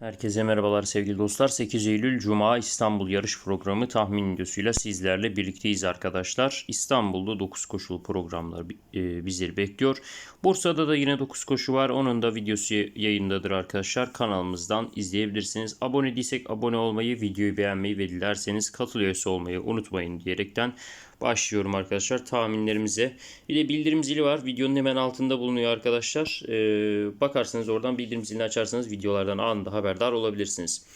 Herkese merhabalar sevgili dostlar. 8 Eylül Cuma İstanbul yarış programı tahmin videosuyla sizlerle birlikteyiz arkadaşlar. İstanbul'da 9 koşulu programlar e, bizleri bekliyor. Bursa'da da yine 9 koşu var. Onun da videosu yayındadır arkadaşlar. Kanalımızdan izleyebilirsiniz. Abone değilsek abone olmayı, videoyu beğenmeyi ve dilerseniz katıl üyesi olmayı unutmayın diyerekten başlıyorum arkadaşlar tahminlerimize. Bir de bildirim zili var. Videonun hemen altında bulunuyor arkadaşlar. Ee, bakarsanız oradan bildirim zilini açarsanız videolardan anında haberdar olabilirsiniz.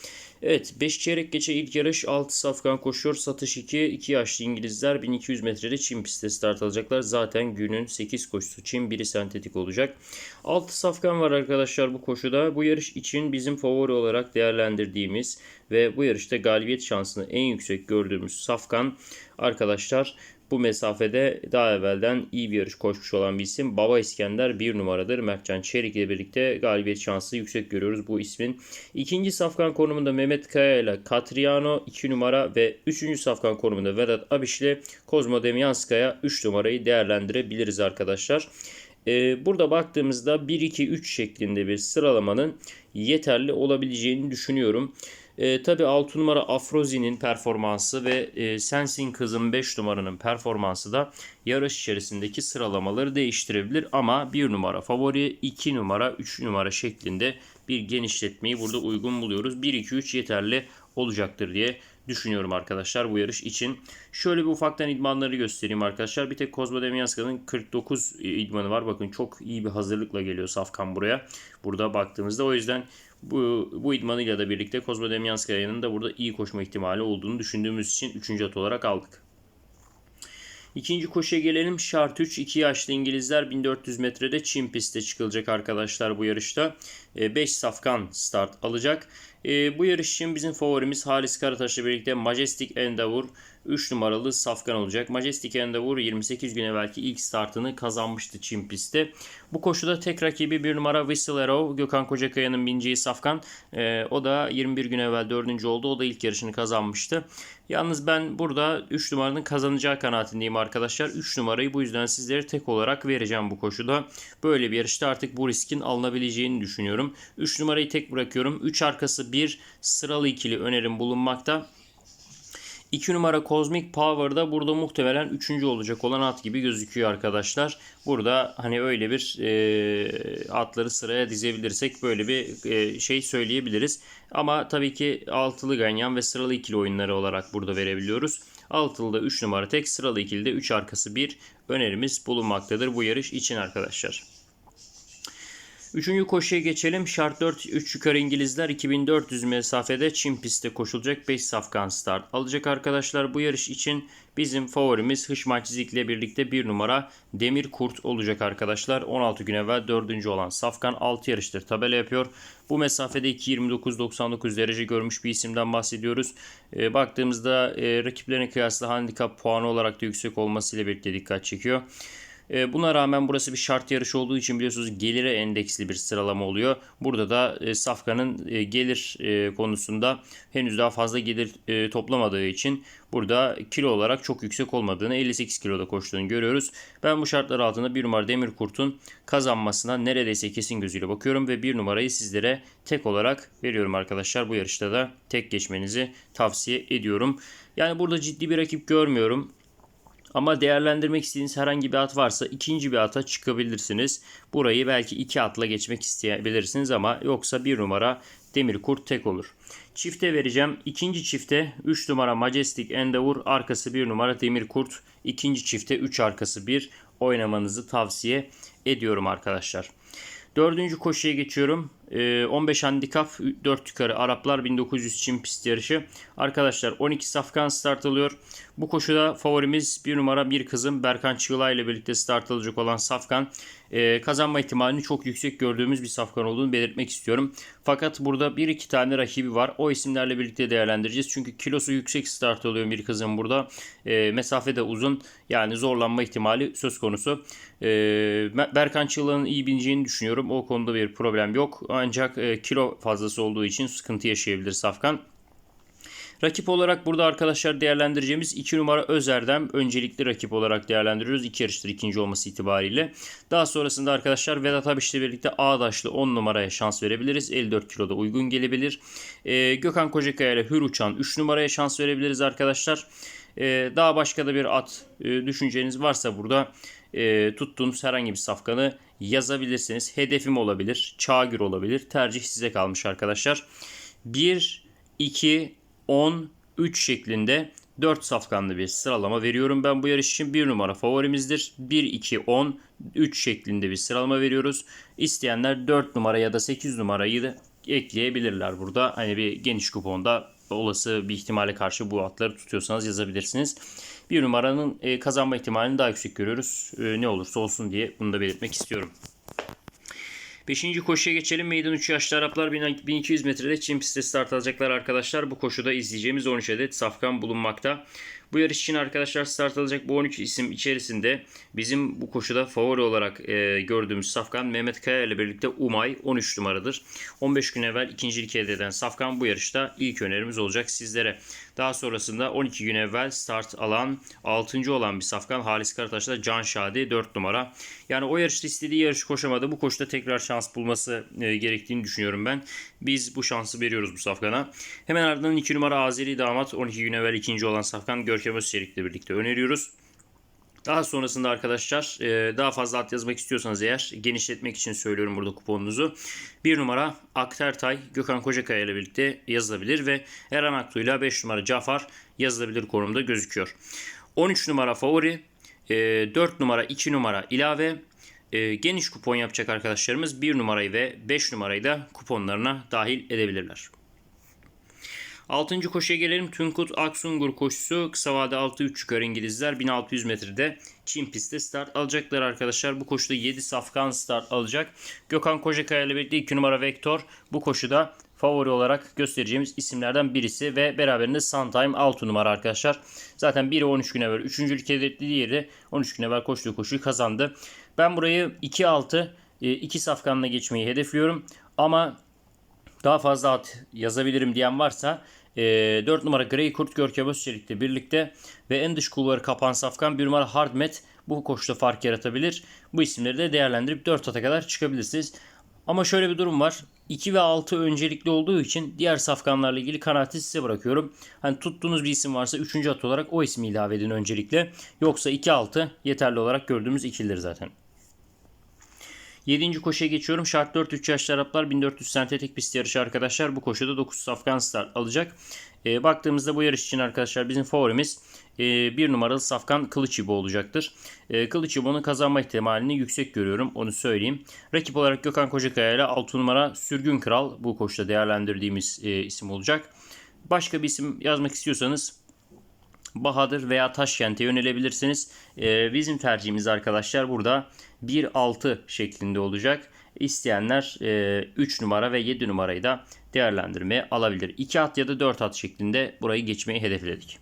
Evet 5 çeyrek geçe ilk yarış 6 safkan koşuyor. Satış 2. 2 yaşlı İngilizler 1200 metrede Çin pistte start alacaklar. Zaten günün 8 koşusu Çin biri sentetik olacak. 6 safkan var arkadaşlar bu koşuda. Bu yarış için bizim favori olarak değerlendirdiğimiz ve bu yarışta galibiyet şansını en yüksek gördüğümüz safkan arkadaşlar bu mesafede daha evvelden iyi bir yarış koşmuş olan bir isim. Baba İskender bir numaradır. Mertcan Çelik ile birlikte galibiyet şansı yüksek görüyoruz bu ismin. İkinci safkan konumunda Mehmet Kaya ile Katriano 2 numara ve üçüncü safkan konumunda Vedat Abiş ile Kozmo Demyanskaya 3 numarayı değerlendirebiliriz arkadaşlar. Ee, burada baktığımızda 1-2-3 şeklinde bir sıralamanın yeterli olabileceğini düşünüyorum. E, Tabi 6 numara Afrozi'nin performansı ve e, Sensin Kızım 5 numaranın performansı da yarış içerisindeki sıralamaları değiştirebilir. Ama 1 numara favori, 2 numara, 3 numara şeklinde bir genişletmeyi burada uygun buluyoruz. 1-2-3 yeterli olacaktır diye düşünüyorum arkadaşlar bu yarış için. Şöyle bir ufaktan idmanları göstereyim arkadaşlar. Bir tek Kozmo Demyanska'nın 49 idmanı var. Bakın çok iyi bir hazırlıkla geliyor Safkan buraya. Burada baktığımızda o yüzden bu, bu idmanıyla da birlikte Kozmo Demyanskaya'nın da burada iyi koşma ihtimali olduğunu düşündüğümüz için 3. at olarak aldık. İkinci koşuya gelelim. Şart 3 2 yaşlı İngilizler 1400 metrede Çin pistte çıkılacak arkadaşlar bu yarışta. 5 e, safkan start alacak. E, bu yarış için bizim favorimiz Halis Karataş'la birlikte Majestic Endeavour 3 numaralı safkan olacak. Majestic Endeavour 28 gün evvelki ilk startını kazanmıştı Çin pistte. Bu koşuda tek rakibi 1 numara Whistle Arrow. Gökhan Kocakaya'nın bineceği safkan. E, o da 21 gün evvel 4. oldu. O da ilk yarışını kazanmıştı. Yalnız ben burada 3 numaranın kazanacağı kanaatindeyim arkadaşlar. 3 numarayı bu yüzden sizlere tek olarak vereceğim bu koşuda. Böyle bir yarışta artık bu riskin alınabileceğini düşünüyorum. 3 numarayı tek bırakıyorum. 3 arkası 1 sıralı ikili önerim bulunmakta. 2 numara Cosmic Power'da burada muhtemelen 3. olacak olan at gibi gözüküyor arkadaşlar. Burada hani öyle bir e, atları sıraya dizebilirsek böyle bir e, şey söyleyebiliriz. Ama tabii ki altılı ganyan ve sıralı ikili oyunları olarak burada verebiliyoruz. Altılıda 3 numara tek sıralı ikili de 3 arkası 1 önerimiz bulunmaktadır bu yarış için arkadaşlar. Üçüncü koşuya geçelim. Şart 4 3 yukarı İngilizler 2400 mesafede Çin pistte koşulacak 5 safkan start alacak arkadaşlar. Bu yarış için bizim favorimiz Hışman ile birlikte 1 numara Demir Kurt olacak arkadaşlar. 16 gün evvel 4. olan safkan 6 yarıştır tabela yapıyor. Bu mesafede 2.29.99 derece görmüş bir isimden bahsediyoruz. E, baktığımızda e, rakiplerine kıyasla handikap puanı olarak da yüksek olmasıyla birlikte dikkat çekiyor. E, buna rağmen burası bir şart yarış olduğu için biliyorsunuz gelire endeksli bir sıralama oluyor. Burada da e, Safkan'ın e, gelir konusunda henüz daha fazla gelir toplamadığı için burada kilo olarak çok yüksek olmadığını 58 kiloda koştuğunu görüyoruz. Ben bu şartlar altında bir numara Demir Kurt'un kazanmasına neredeyse kesin gözüyle bakıyorum ve bir numarayı sizlere tek olarak veriyorum arkadaşlar. Bu yarışta da tek geçmenizi tavsiye ediyorum. Yani burada ciddi bir rakip görmüyorum. Ama değerlendirmek istediğiniz herhangi bir at varsa ikinci bir ata çıkabilirsiniz. Burayı belki iki atla geçmek isteyebilirsiniz ama yoksa bir numara Demir Kurt tek olur. Çifte vereceğim. İkinci çifte 3 numara Majestic Endeavour arkası 1 numara Demir Kurt. İkinci çifte 3 arkası 1 oynamanızı tavsiye ediyorum arkadaşlar. Dördüncü koşuya geçiyorum. 15 ee, handikap 4 yukarı Araplar 1900 Çin pist yarışı. Arkadaşlar 12 safkan start alıyor. Bu koşuda favorimiz bir numara bir kızım Berkan Çığlay ile birlikte start alacak olan Safkan. Ee, kazanma ihtimalini çok yüksek gördüğümüz bir Safkan olduğunu belirtmek istiyorum. Fakat burada bir iki tane rakibi var. O isimlerle birlikte değerlendireceğiz. Çünkü kilosu yüksek start alıyor bir kızım burada. E, mesafe de uzun. Yani zorlanma ihtimali söz konusu. E, Berkan Çığlay'ın iyi bineceğini düşünüyorum. O konuda bir problem yok. Ancak e, kilo fazlası olduğu için sıkıntı yaşayabilir Safkan. Rakip olarak burada arkadaşlar değerlendireceğimiz 2 numara Özerdem öncelikli rakip olarak değerlendiriyoruz. İki yarıştır ikinci olması itibariyle. Daha sonrasında arkadaşlar Vedat Abiş'le birlikte Ağdaşlı 10 numaraya şans verebiliriz. 54 kiloda uygun gelebilir. Ee, Gökhan Kocakaya ile Hür Uçan 3 numaraya şans verebiliriz arkadaşlar. Ee, daha başka da bir at e, düşünceniz varsa burada e, tuttuğunuz herhangi bir safkanı yazabilirsiniz. Hedefim olabilir, çağgir olabilir. Tercih size kalmış arkadaşlar. 1, 2, 10, 3 şeklinde 4 safkanlı bir sıralama veriyorum. Ben bu yarış için 1 numara favorimizdir. 1, 2, 10, 3 şeklinde bir sıralama veriyoruz. İsteyenler 4 numara ya da 8 numarayı da ekleyebilirler burada. Hani bir geniş kuponda olası bir ihtimale karşı bu atları tutuyorsanız yazabilirsiniz. Bir numaranın e, kazanma ihtimalini daha yüksek görüyoruz. E, ne olursa olsun diye bunu da belirtmek istiyorum. Beşinci koşuya geçelim. Meydan 3 yaşlı Araplar 1200 metrede Çin pistte start alacaklar arkadaşlar. Bu koşuda izleyeceğimiz 13 adet safkan bulunmakta. Bu yarış için arkadaşlar start alacak bu 13 isim içerisinde bizim bu koşuda favori olarak e, gördüğümüz Safkan Mehmet Kaya ile birlikte Umay 13 numaradır. 15 gün evvel ikincilik elde eden Safkan bu yarışta ilk önerimiz olacak sizlere. Daha sonrasında 12 gün evvel start alan 6. olan bir Safkan Halis Karataş'ta Can Şadi 4 numara. Yani o yarışta istediği yarış koşamadı. Bu koşuda tekrar şans bulması e, gerektiğini düşünüyorum ben. Biz bu şansı veriyoruz bu Safkan'a. Hemen ardından 2 numara Azeri Damat 12 gün evvel ikinci olan Safkan Görkem Özçelik'le birlikte öneriyoruz. Daha sonrasında arkadaşlar e, daha fazla at yazmak istiyorsanız eğer genişletmek için söylüyorum burada kuponunuzu. Bir numara Aktertay Gökhan Kocakaya ile birlikte yazılabilir ve Eren Aktu ile 5 numara Cafar yazılabilir konumda gözüküyor. 13 numara favori, 4 e, numara 2 numara ilave, e, geniş kupon yapacak arkadaşlarımız 1 numarayı ve 5 numarayı da kuponlarına dahil edebilirler. Altıncı koşuya gelelim. Tunkut Aksungur koşusu kısa vade 6-3 çıkar İngilizler. 1600 metrede Çin pistte start alacaklar arkadaşlar. Bu koşuda 7 safkan start alacak. Gökhan Kocakaya ile birlikte 2 numara Vektor bu koşuda favori olarak göstereceğimiz isimlerden birisi ve beraberinde Suntime 6 numara arkadaşlar. Zaten biri 13 gün evvel 3. ülkede diğeri 13 gün evvel koştuğu koşuyu kazandı. Ben burayı 2-6 2 e, safkanla geçmeyi hedefliyorum. Ama daha fazla at yazabilirim diyen varsa e, 4 numara Grey Kurt Görkem Özçelik'le birlikte ve en dış kulvarı Kapan Safkan 1 numara Hardmet bu koşuda fark yaratabilir. Bu isimleri de değerlendirip 4 ata kadar çıkabilirsiniz. Ama şöyle bir durum var. 2 ve 6 öncelikli olduğu için diğer safkanlarla ilgili kanaati size bırakıyorum. Hani tuttuğunuz bir isim varsa 3. at olarak o ismi ilave edin öncelikle. Yoksa 2-6 yeterli olarak gördüğümüz ikilidir zaten. 7. koşuya geçiyorum. Şart 4 3 yaşlı Araplar 1400 sentetik pist yarışı arkadaşlar. Bu koşuda 9 Safkan start alacak. E, baktığımızda bu yarış için arkadaşlar bizim favorimiz e, bir numaralı Safkan Kılıçibo olacaktır. E, Kılıçibo'nun kazanma ihtimalini yüksek görüyorum onu söyleyeyim. Rakip olarak Gökhan Kocakaya ile 6 numara Sürgün Kral bu koşuda değerlendirdiğimiz e, isim olacak. Başka bir isim yazmak istiyorsanız Bahadır veya Taşkent'e yönelebilirsiniz. Ee, bizim tercihimiz arkadaşlar burada 1-6 şeklinde olacak. İsteyenler e, 3 numara ve 7 numarayı da değerlendirmeye alabilir. 2 at ya da 4 at şeklinde burayı geçmeyi hedefledik.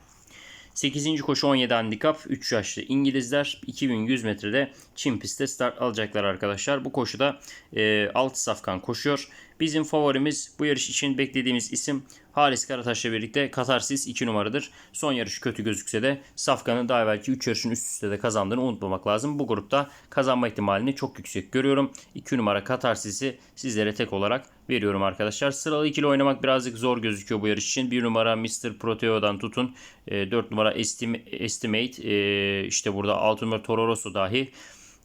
8. koşu 17 handikap 3 yaşlı İngilizler 2100 metrede Çin pistte start alacaklar arkadaşlar. Bu koşuda e, 6 safkan koşuyor. Bizim favorimiz bu yarış için beklediğimiz isim Halis Karataş'la birlikte Katarsis 2 numaradır. Son yarış kötü gözükse de Safkan'ın daha evvelki 3 yarışın üst üste de kazandığını unutmamak lazım. Bu grupta kazanma ihtimalini çok yüksek görüyorum. 2 numara Katarsis'i sizlere tek olarak veriyorum arkadaşlar. Sıralı ikili oynamak birazcık zor gözüküyor bu yarış için. 1 numara Mr. Proteo'dan tutun. 4 numara Estimate işte burada 6 numara Tororoso dahi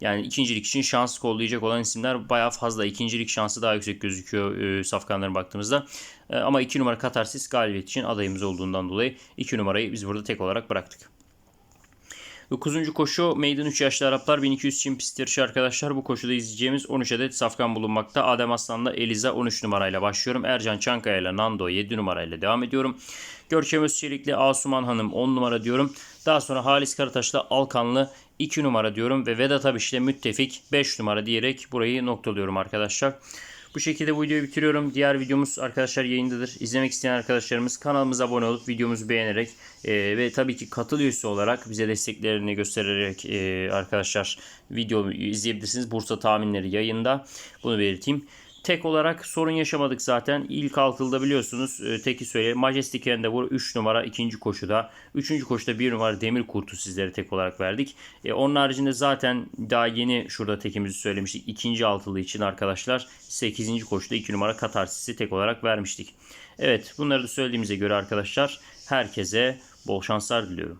yani ikincilik için şans kollayacak olan isimler bayağı fazla. İkincilik şansı daha yüksek gözüküyor e, safkanlara baktığımızda. E, ama 2 numara Katarsis galibiyet için adayımız olduğundan dolayı 2 numarayı biz burada tek olarak bıraktık. 9. koşu Meydan 3 yaşlı Araplar 1200 Çin pist arkadaşlar. Bu koşuda izleyeceğimiz 13 adet safkan bulunmakta. Adem Aslan'la Eliza 13 numarayla başlıyorum. Ercan Çankaya ile Nando 7 numarayla devam ediyorum. Görkem Özçelik'le Asuman Hanım 10 numara diyorum. Daha sonra Halis Karataş'la Alkanlı 2 numara diyorum ve Vedat Abiş'le Müttefik 5 numara diyerek burayı noktalıyorum arkadaşlar. Bu şekilde bu videoyu bitiriyorum. Diğer videomuz arkadaşlar yayındadır. İzlemek isteyen arkadaşlarımız kanalımıza abone olup videomuzu beğenerek e, ve tabii ki katıl üyesi olarak bize desteklerini göstererek e, arkadaşlar video izleyebilirsiniz. Bursa tahminleri yayında. Bunu belirteyim. Tek olarak sorun yaşamadık zaten. İlk altılıda biliyorsunuz e, teki söyle. Majestic Endeavor 3 numara ikinci koşuda. Üçüncü koşuda 1 numara Demir Kurt'u sizlere tek olarak verdik. E, onun haricinde zaten daha yeni şurada tekimizi söylemiştik. İkinci altılı için arkadaşlar 8. koşuda 2 numara Katarsis'i tek olarak vermiştik. Evet bunları da söylediğimize göre arkadaşlar herkese bol şanslar diliyorum.